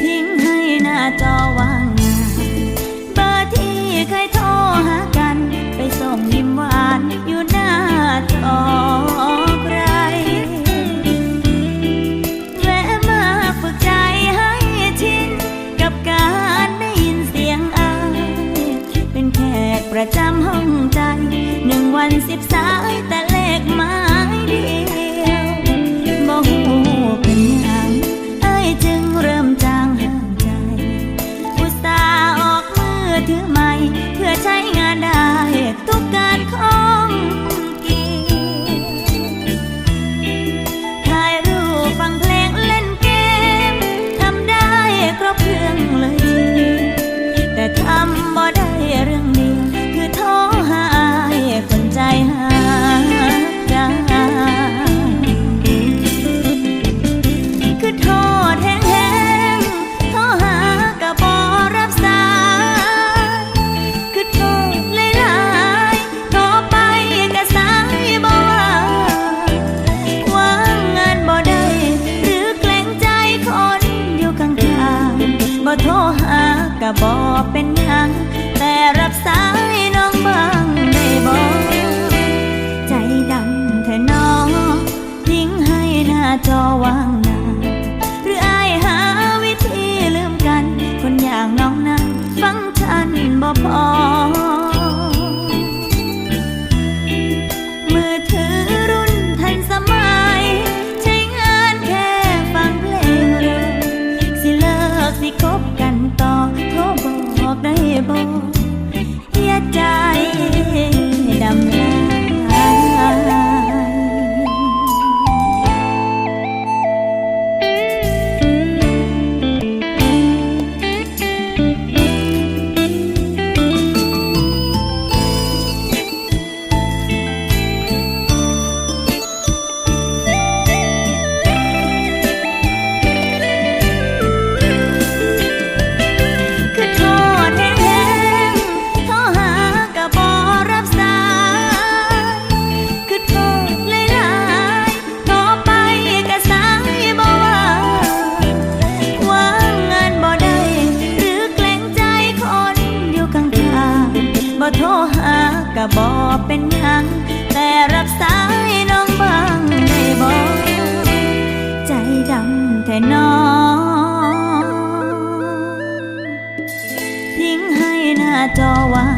ทิ้งให้หน้าจอว่างงานเบอร์ที่เคยโทรหากัน ไปส่งยิ้มหวานอยู่หน้าจอใคร แวะมาฝึกใจให้ชิน กับการได้ยินเสียงอายเป็นแขกประจำห้องใจหนึ่งวันสิบสายแต่เลขไม้เดียวบ่หูเป็นยัง คนอยู่ข้างๆบ่โทรหาก็บ่เป็นหยังแต่รับสายน้องบ่ ก็บอกเป็นหยัง แต่รับสายน้องบ้างได้บอกใจดำแท่น้องทิ้งให้หน้าจอว่า